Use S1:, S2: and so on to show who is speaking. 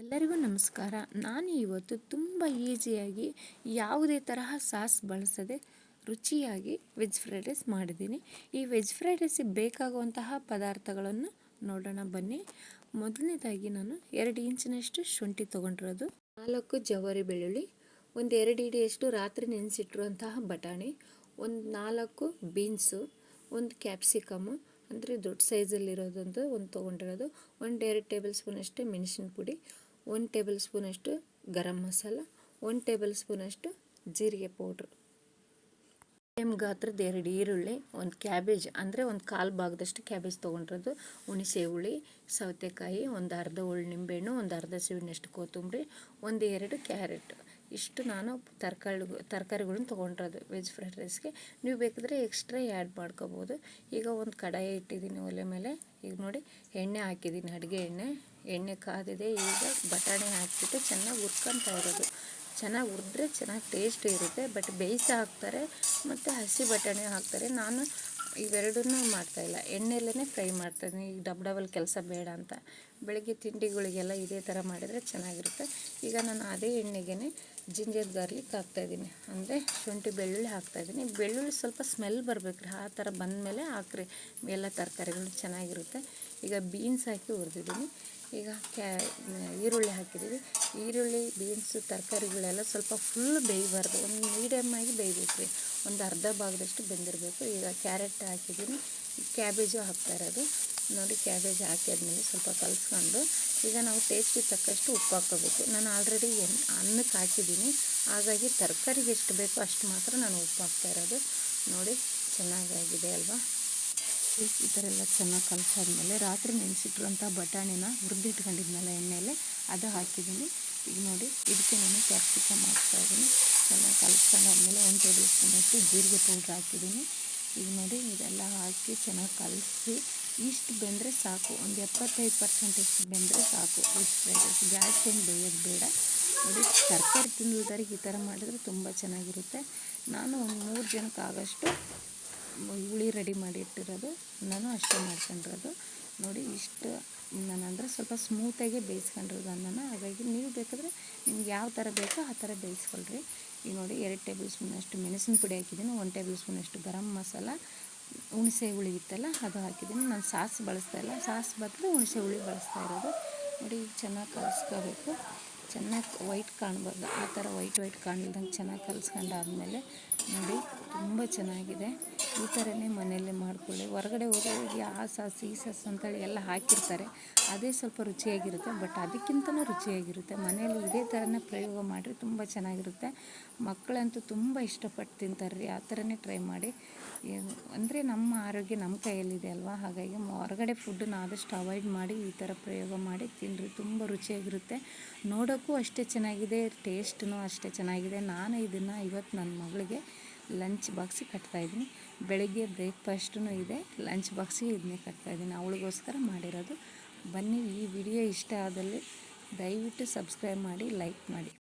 S1: ಎಲ್ಲರಿಗೂ ನಮಸ್ಕಾರ. ನಾನು ಇವತ್ತು ತುಂಬ ಈಸಿಯಾಗಿ ಯಾವುದೇ ತರಹ ಸಾಸ್ ಬಳಸದೆ ರುಚಿಯಾಗಿ ವೆಜ್ ಫ್ರೈಡ್ ರೈಸ್ ಮಾಡಿದ್ದೀನಿ. ಈ ವೆಜ್ ಫ್ರೈಡ್ ರೈಸಿಗೆ ಬೇಕಾಗುವಂತಹ ಪದಾರ್ಥಗಳನ್ನು ನೋಡೋಣ ಬನ್ನಿ. ಮೊದಲನೇದಾಗಿ ನಾನು ಎರಡು ಇಂಚಿನಷ್ಟು ಶುಂಠಿ ತೊಗೊಂಡಿರೋದು. ನಾಲ್ಕು ಜವಾರಿ ಬೆಳ್ಳುಳ್ಳಿ, ಒಂದು ಎರಡು ಇಡಿಯಷ್ಟು ರಾತ್ರಿ ನೆನೆಸಿಟ್ಟಿರುವಂತಹ ಬಟಾಣಿ, ಒಂದು ನಾಲ್ಕು ಬೀನ್ಸು, ಒಂದು ಕ್ಯಾಪ್ಸಿಕಮ್ಮು ಅಂದರೆ ದೊಡ್ಡ ಸೈಜಲ್ಲಿರೋದಂತ ಒಂದು ತೊಗೊಂಡಿರೋದು, ಒಂದು ಎರಡು ಟೇಬಲ್ ಸ್ಪೂನಷ್ಟೇ ಮೆಣಸಿನ ಪುಡಿ ಒಂದು ಟೇಬಲ್ ಸ್ಪೂನಷ್ಟು ಗರಂ ಮಸಾಲ, ಒಂದು ಟೇಬಲ್ ಸ್ಪೂನಷ್ಟು ಜೀರಿಗೆ ಪೌಡ್ರ್. ಸೇಮ್ ಗಾತ್ರದ ಎರಡು ಈರುಳ್ಳಿ, ಒಂದು ಕ್ಯಾಬೇಜ್, ಅಂದರೆ ಒಂದು ಕಾಲು ಭಾಗದಷ್ಟು ಕ್ಯಾಬೇಜ್ ತೊಗೊಂಡಿರೋದು. ಹುಣಸೆ ಹುಳಿ ಸೌತೆಕಾಯಿ, ಒಂದು ಅರ್ಧ ಹುಳಿ ನಿಂಬೆಹಣ್ಣು ಒಂದು ಅರ್ಧ ಸೀವಿನಷ್ಟು ಕೊತ್ತಂಬರಿ, ಒಂದು ಎರಡು ಕ್ಯಾರೆಟ್. ಇಷ್ಟು ನಾನು ತರಕಾರಿ ತರಕಾರಿಗಳನ್ನ ತೊಗೊಂಡಿರೋದು ವೆಜ್ ಫ್ರೈಡ್ ರೈಸ್ಗೆ ನೀವು ಬೇಕಿದ್ರೆ ಎಕ್ಸ್ಟ್ರಾ ಆ್ಯಡ್ ಮಾಡ್ಕೋಬೋದು. ಈಗ ಒಂದು ಕಡಾಯಿ ಇಟ್ಟಿದ್ದೀನಿ ಒಲೆ ಮೇಲೆ. ಈಗ ನೋಡಿ, ಎಣ್ಣೆ ಹಾಕಿದ್ದೀನಿ, ಅಡುಗೆ ಎಣ್ಣೆ. ಎಣ್ಣೆ ಕಾದಿದೆ, ಈಗ ಬಟಾಣಿ ಹಾಕಿಬಿಟ್ಟು ಚೆನ್ನಾಗಿ ಹುರ್ಕೊತಾ ಇರೋದು. ಚೆನ್ನಾಗಿ ಉರಿದ್ರೆ ಚೆನ್ನಾಗಿ ಟೇಸ್ಟ್ ಇರುತ್ತೆ ಬಟ್ ಬೇಯಿಸಿ ಹಾಕ್ತಾರೆ, ಮತ್ತು ಹಸಿ ಬಟಾಣಿ ಹಾಕ್ತಾರೆ. ನಾನು ಇವೆರಡನ್ನೂ ಮಾಡ್ತಾಯಿಲ್ಲ ಎಣ್ಣೆಯಲ್ಲೇ ಫ್ರೈ ಮಾಡ್ತಾಯಿದ್ದೀನಿ ಈಗ ಡಬ್ ಡಬಲ್ ಕೆಲಸ ಬೇಡ ಅಂತ. ಬೆಳಗ್ಗೆ ತಿಂಡಿಗಳಿಗೆಲ್ಲ ಇದೇ ಥರ ಮಾಡಿದರೆ ಚೆನ್ನಾಗಿರುತ್ತೆ. ಈಗ ನಾನು ಅದೇ ಎಣ್ಣೆಗೆ ಜಿಂಜರ್ ಗಾರ್ಲಿಕ್ ಹಾಕ್ತಾಯಿದ್ದೀನಿ. ಅಂದರೆ ಶುಂಠಿ, ಬೆಳ್ಳುಳ್ಳಿ ಹಾಕ್ತಾಯಿದ್ದೀನಿ. ಬೆಳ್ಳುಳ್ಳಿ ಸ್ವಲ್ಪ ಸ್ಮೆಲ್ ಬರಬೇಕು ರೀ ಆ ಥರ ಬಂದಮೇಲೆ ಹಾಕ್ರಿ. ಎಲ್ಲ ತರಕಾರಿಗಳು ಚೆನ್ನಾಗಿರುತ್ತೆ. ಈಗ ಬೀನ್ಸ್ ಹಾಕಿ ಹುರಿದಿದ್ದೀನಿ. ಈಗ ಕ್ಯಾ, ಈರುಳ್ಳಿ ಹಾಕಿದ್ದೀವಿ. ಈರುಳ್ಳಿ ಬೀನ್ಸು ತರಕಾರಿಗಳೆಲ್ಲ ಸ್ವಲ್ಪ ಫುಲ್ ಬೇಯಬಾರ್ದು. ಒಂದು ಮೀಡಿಯಮ್ ಆಗಿ ಬೇಯಬೇಕು ರೀ ಒಂದು ಅರ್ಧ ಭಾಗದಷ್ಟು ಬೆಂದಿರಬೇಕು. ಈಗ ಕ್ಯಾರೆಟ್ ಹಾಕಿದ್ದೀನಿ. ಕ್ಯಾಬೇಜು ಹಾಕ್ತಾ ಇರೋದು ನೋಡಿ ಕ್ಯಾಬೇಜ್ ಹಾಕಿದ್ಮೇಲೆ ಸ್ವಲ್ಪ ಕಲಿಸ್ಕೊಂಡು ಈಗ ನಾವು ಟೇಸ್ಟಿಗೆ ತಕ್ಕಷ್ಟು ಉಪ್ಪು ಹಾಕ್ಕೋಬೇಕು. ನಾನು ಆಲ್ರೆಡಿ ಎನ್, ಅನ್ನಕ್ಕೆ ಹಾಕಿದ್ದೀನಿ. ಹಾಗಾಗಿ ತರಕಾರಿಗೆ ಎಷ್ಟು ಬೇಕೋ ಅಷ್ಟು ಮಾತ್ರ ನಾನು ಉಪ್ಪು ಹಾಕ್ತಾ ಇರೋದು. ನೋಡಿ, ಚೆನ್ನಾಗಾಗಿದೆ ಅಲ್ವಾ? ಈ ಥರ ಎಲ್ಲ ಚೆನ್ನಾಗಿ ಕಲಸಾದ್ಮೇಲೆ ರಾತ್ರಿ ನೆನೆಸಿಟ್ಟಿರುವಂಥ ಬಟಾಣಿನ ಹುರಿದಿಟ್ಕೊಂಡಿದ್ನಲ್ಲ ಎಣ್ಣೆಲೆ ಅದು ಹಾಕಿದ್ದೀನಿ. ಈಗ ನೋಡಿ, ಇದಕ್ಕೆ ನಾನು ಕ್ಯಾಪ್ಸಿಕಮ್ ಹಾಕ್ತಾಯಿದ್ದೀನಿ ಚೆನ್ನಾಗಿ ಕಲಿಸ್ಕೊಂಡಾದ್ಮೇಲೆ ಒಂದು ಟೇಬಲ್ ಸ್ಪೂನಷ್ಟು ಜೀರಿಗೆ ಪೌಡ್ರ್ ಹಾಕಿದ್ದೀನಿ. ಈಗ ನೋಡಿ, ಇದೆಲ್ಲ ಹಾಕಿ ಚೆನ್ನಾಗಿ ಕಲಸಿ ಇಷ್ಟು ಬೆಂದರೆ ಸಾಕು. ಒಂದು ಎಪ್ಪತ್ತೈದು ಪರ್ಸೆಂಟಷ್ಟು ಬೆಂದರೆ ಸಾಕು. ಇಷ್ಟು ರೈಸ್ ಜಾಸ್ತಿ ಏನು ಬೇಯೋದು ಬೇಡ. ನೋಡಿ, ತರಕಾರಿ ತಿಂದಿಲ್ದವ್ರಿಗೆ ಈ ಥರ ಮಾಡಿದ್ರೆ ತುಂಬ ಚೆನ್ನಾಗಿರುತ್ತೆ. ನಾನು ಒಂದು ಮೂರು ಜನಕ್ಕೆ ಆಗೋಷ್ಟು ಹುಳಿ ರೆಡಿ ಮಾಡಿ ಇಟ್ಟಿರೋದು ನಾನು ಅಷ್ಟೇ ಮಾಡ್ಕೊಂಡಿರೋದು. ನೋಡಿ, ಇಷ್ಟು ನಾನು ಅಂದರೆ ಸ್ವಲ್ಪ ಸ್ಮೂತಾಗೆ ಬೇಯಿಸ್ಕೊಂಡಿರೋದು ಅನ್ನನ. ಹಾಗಾಗಿ ನೀವು ಬೇಕಾದರೆ ನಿಮ್ಗೆ ಯಾವ ಥರ ಬೇಕೋ ಆ ಥರ ಬೇಯಿಸ್ಕೊಳ್ರಿ. ಈಗ ನೋಡಿ, ಎರಡು ಟೇಬಲ್ ಸ್ಪೂನಷ್ಟು ಮೆಣಸಿನ ಪುಡಿ ಹಾಕಿದ್ದೀನಿ. ಒಂದು ಟೇಬಲ್ ಸ್ಪೂನಷ್ಟು ಗರಂ ಮಸಾಲ. ಹುಣಸೆ ಹುಳಿ ಇತ್ತಲ್ಲ, ಅದು ಹಾಕಿದ್ದೀನಿ. ನಾನು ಸಾಸ್ ಬಳಸ್ತಾ ಇಲ್ಲ. ಸಾಸ್ ಬದಲು ಹುಣಸೆ ಹುಳಿ ಬಳಸ್ತಾ ಇರೋದು. ನೋಡಿ, ಚೆನ್ನಾಗಿ ಕಲಿಸ್ಕೋಬೇಕು. ಚೆನ್ನಾಗಿ ವೈಟ್ ಕಾಣ್ಬಾರ್ದು ಆ ಥರ ವೈಟ್ ವೈಟ್ ಕಾಣ್ದಂಗೆ ಚೆನ್ನಾಗಿ ಕಲಿಸ್ಕೊಂಡಾದ್ಮೇಲೆ ನೋಡಿ, ತುಂಬ ಚೆನ್ನಾಗಿದೆ. ಈ ಥರನೇ ಮನೆಯಲ್ಲೇ ಮಾಡಿಕೊಳ್ಳಿ. ಹೊರಗಡೆ ಹೋಗಿ ಆ ಸಾಸ್ ಈ ಸಾಸ್ ಅಂತೇಳಿ ಎಲ್ಲ ಹಾಕಿರ್ತಾರೆ. ಅದೇ ಸ್ವಲ್ಪ ರುಚಿಯಾಗಿರುತ್ತೆ, ಬಟ್ ಅದಕ್ಕಿಂತಲೂ ರುಚಿಯಾಗಿರುತ್ತೆ. ಮನೆಯಲ್ಲಿ ಇದೇ ಥರನೇ ಪ್ರಯೋಗ ಮಾಡಿರಿ ತುಂಬ ಚೆನ್ನಾಗಿರುತ್ತೆ. ಮಕ್ಕಳಂತೂ ತುಂಬ ಇಷ್ಟಪಟ್ಟು ತಿಂತಾರೆ ರೀ ಆ ಥರನೇ ಟ್ರೈ ಮಾಡಿ. ಅಂದರೆ ನಮ್ಮ ಆರೋಗ್ಯ ನಮ್ಮ ಕೈಯಲ್ಲಿದೆ ಅಲ್ವಾ? ಹಾಗಾಗಿ ಹೊರಗಡೆ ಫುಡ್ಡನ್ನ ಆದಷ್ಟು ಅವಾಯ್ಡ್ ಮಾಡಿ, ಈ ಥರ ಪ್ರಯೋಗ ಮಾಡಿ ತಿನ್ನಿರಿ ತುಂಬ ರುಚಿಯಾಗಿರುತ್ತೆ. ನೋಡೋಕ್ಕೂ ಅಷ್ಟೇ ಚೆನ್ನಾಗಿದೆ, ಟೇಸ್ಟ್ನೂ ಅಷ್ಟೇ ಚೆನ್ನಾಗಿದೆ. ನಾನು ಇದನ್ನು ಇವತ್ತು ನನ್ನ ಮಗಳಿಗೆ ಲಂಚ್ ಬಾಕ್ಸಿಗೆ ಕಟ್ತಾಯಿದ್ದೀನಿ ಬೆಳಗ್ಗೆ ಬ್ರೇಕ್ಫಾಸ್ಟೂ ಇದೆ. ಲಂಚ್ ಬಾಕ್ಸಿಗೆ ಇದನ್ನೇ ಕಟ್ತಾಯಿದ್ದೀನಿ ಅವಳಿಗೋಸ್ಕರ ಮಾಡಿರೋದು. ಬನ್ನಿ, ಈ ವಿಡಿಯೋ ಇಷ್ಟ ಆದಲ್ಲಿ ದಯವಿಟ್ಟು ಸಬ್ಸ್ಕ್ರೈಬ್ ಮಾಡಿ ಲೈಕ್ ಮಾಡಿ.